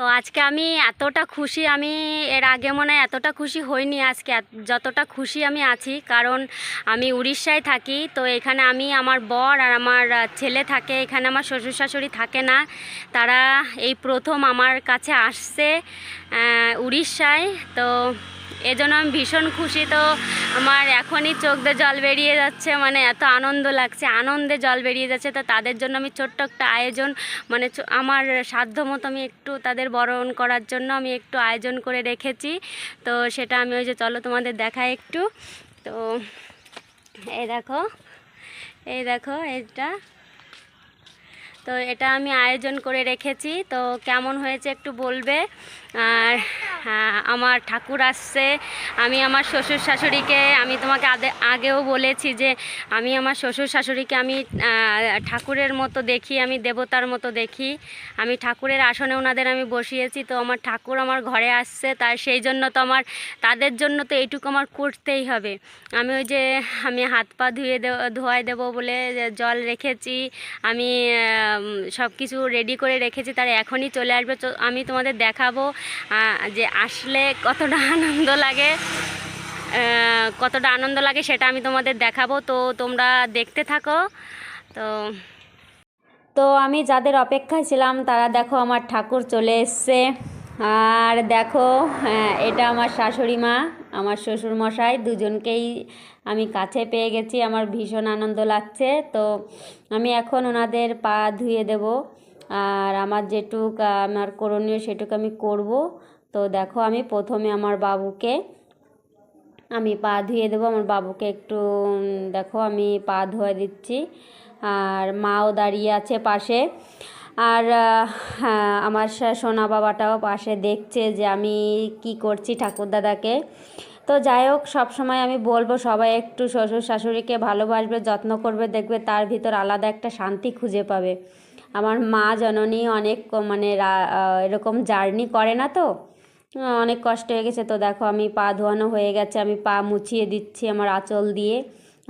তো আজকে আমি এতটা খুশি, আমি এর আগে মনে হয় এতটা খুশি হইনি আজকে যতটা খুশি আমি আছি। কারণ আমি উড়িষ্যায় থাকি, তো এখানে আমি আমার বর আর আমার ছেলে থাকে, এখানে আমার শ্বশুর শাশুড়ি থাকে না। তারা এই প্রথম আমার কাছে আসছে উড়িষ্যায়। তো এজন্য আমি ভীষণ খুশি। তো আমার এখনই চোখ দিয়ে জল বেরিয়ে যাচ্ছে মানে এত আনন্দ লাগছে, আনন্দে জল বেরিয়ে যাচ্ছে। তো তাদের জন্য আমি ছোট্ট একটা আয়োজন মানে আমার সাধ্য মতো আমি একটু তাদের বরণ করার জন্য আমি একটু আয়োজন করে রেখেছি। তো সেটা আমি ওই যে, চলো তোমাদের দেখাই একটু। তো এই দেখো এই দেখো এটা তো এটা আমি আয়োজন করে রেখেছি। তো কেমন হয়েছে একটু বলবে? আর হ্যাঁ, আমার ঠাকুর আসছে। আমি আমার শ্বশুর শাশুড়িকে আমি তোমাকে আগেও বলেছি যে আমি আমার শ্বশুর শাশুড়িকে আমি ঠাকুরের মতো দেখি আমি দেবতার মতো দেখি। আমি ঠাকুরের আসনে ওনাদের আমি বসিয়েছি তো আমার ঠাকুর আমার ঘরে আসছে তার সেই জন্য তো আমার তাদের জন্য তো এইটুকু আমার করতেই হবে। আমি ওই যে আমি হাত পা ধুয়ে ধোয়াই দেবো বলে জল রেখেছি আমি সব কিছু রেডি করে রেখেছি তার এখনই চলে আসবে আমি তোমাদের দেখাবো। যে আসলে কতটা আনন্দ লাগে কতটা আনন্দ লাগে সেটা আমি তোমাদের দেখাবো। তো তোমরা দেখতে থাকো। তো তো আমি যাদের অপেক্ষায় ছিলাম, তারা দেখো আমার ঠাকুর চলে এসছে। আর দেখো এটা আমার শাশুড়ি মা, আমার শ্বশুর মশাই, দুজনকেই আমি কাছে পেয়ে গেছি। আমার ভীষণ আনন্দ লাগছে। তো আমি এখন ওনাদের পা ধুয়ে দেব। আর আমার যেটুক, আমার করণীয় সেটুকু আমি করব। তো দেখো, আমি প্রথমে আমার বাবুকে, আমি পা ধুয়ে দেবো। আমার বাবুকে একটু দেখো, আমি পা ধুয়ে দিচ্ছি। আর মাও দাঁড়িয়ে আছে পাশে। আর আমার সোনা বাবাটাও পাশে দেখছে যে আমি কি করছি ঠাকুরদাদাকে তো যাই হোক সবসময় আমি বলব, সবাই একটু শ্বশুর শাশুড়িকে ভালোবাসবে, যত্ন করবে, দেখবে তার ভিতর আলাদা একটা শান্তি খুঁজে পাবে। আমার মা জননী অনেক মানে এরকম জার্নি করে না তো। অনেক কষ্ট হয়ে গেছে তো দেখো আমি পা ধোয়ানো হয়ে গেছে, আমি পা মুছিয়ে দিচ্ছি আমার আঁচল দিয়ে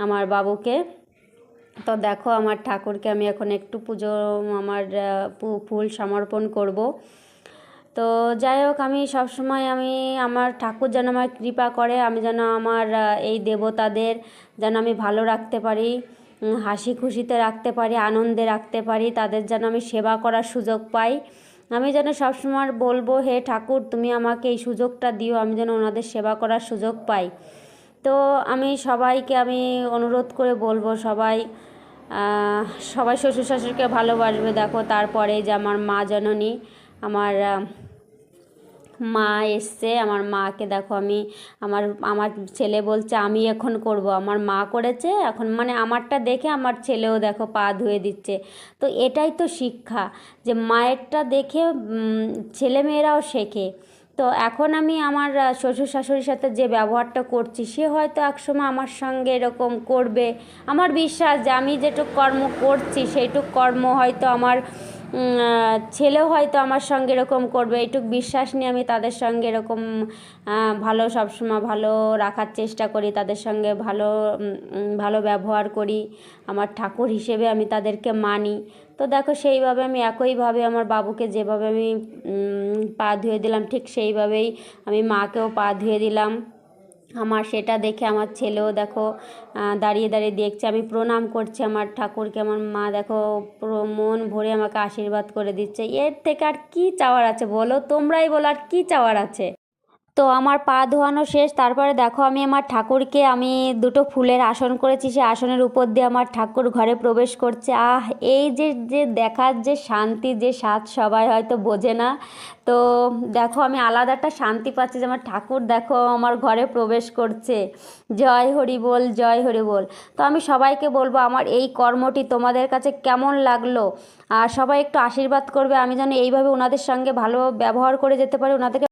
আমার বাবুকে। তো দেখো আমার ঠাকুরকে আমি এখন একটু পুজো, আমার ফুল সমর্পণ করব। তো যাই হোক আমি সবসময় আমি, আমার ঠাকুর যেন আমার কৃপা করে, আমি যেন আমার এই দেবতাদের যেন আমি ভালো রাখতে পারি। হাসি খুশিতে রাখতে পারি, আনন্দে রাখতে পারি, তাদের যেন আমি সেবা করার সুযোগ পাই। আমি যেন সবসময় বলব, হে ঠাকুর, তুমি আমাকে এই সুযোগটা দিও, আমি যেন ওনাদের সেবা করার সুযোগ পাই। তো আমি সবাইকে আমি অনুরোধ করে বলব, সবাই সবাই শ্বশুর শাশুড়িকে ভালোবাসবে। দেখো, তারপরে যে আমার মা জননী, আমার মা এসছে, আমার মাকে দেখো আমি, আমার আমার ছেলে বলছে, আমি এখন করব। আমার মা করেছে, এখন মানে আমারটা দেখে আমার ছেলেও দেখো পা ধুয়ে দিচ্ছে। তো এটাই তো শিক্ষা যে মায়েরটা দেখে ছেলেমেয়েরাও শেখে। তো এখন আমি আমার শ্বশুর শাশুড়ির সাথে যে ব্যবহারটা করছি, সে হয়তো একসময় আমার সঙ্গে এরকম করবে। আমার বিশ্বাস যে আমি যেটুক কর্ম করছি, সেইটুক কর্ম হয়তো আমার ছেলেও হয়তো আমার সঙ্গে এরকম করবে, এইটুক বিশ্বাস নিয়ে আমি তাদের সঙ্গে এরকম ভালো সবসময় ভালো রাখার চেষ্টা করি, তাদের সঙ্গে ভালো ভালো ব্যবহার করি, আমার ঠাকুর হিসেবে আমি তাদেরকে মানি। তো দেখো সেইভাবে আমি একইভাবে আমার বাবুকে যেভাবে আমি পা ধুয়ে দিলাম, ঠিক সেইভাবেই আমি মাকেও পা ধুয়ে দিলাম। আমার সেটা দেখে আমার ছেলেও দেখো দাঁড়িয়ে দাঁড়িয়ে দেখছে, আমি প্রণাম করছি আমার ঠাকুরকে, আমার মা দেখো, পুরো মন ভরে আমাকে আশীর্বাদ করে দিচ্ছে। এর থেকে আর কী চাওয়ার আছে বলো? তোমরাই বলো আর কী চাওয়ার আছে? তো আমার পা ধোয়ানো শেষ, তারপরে দেখো আমি আমার ঠাকুরকে, আমি দুটো ফুলের আসন করেছি সে আসনের উপর দিয়ে আমার ঠাকুর ঘরে প্রবেশ করছে। আহ, এই যে যে দেখার যে শান্তি, যে স্বাদ সবাই হয়তো বোঝে না। তো দেখো আমি আলাদা একটা শান্তি পাচ্ছি যে আমার ঠাকুর দেখো আমার ঘরে প্রবেশ করছে। জয় হরি বল, জয় হরি বল। তো আমি সবাইকে বলব আমার এই কর্মটি তোমাদের কাছে কেমন লাগল? আর সবাই একটু আশীর্বাদ করবে, আমি যেন এইভাবে ওনাদের সঙ্গে ভালো ব্যবহার করে যেতে পারি, ওনাদেরকে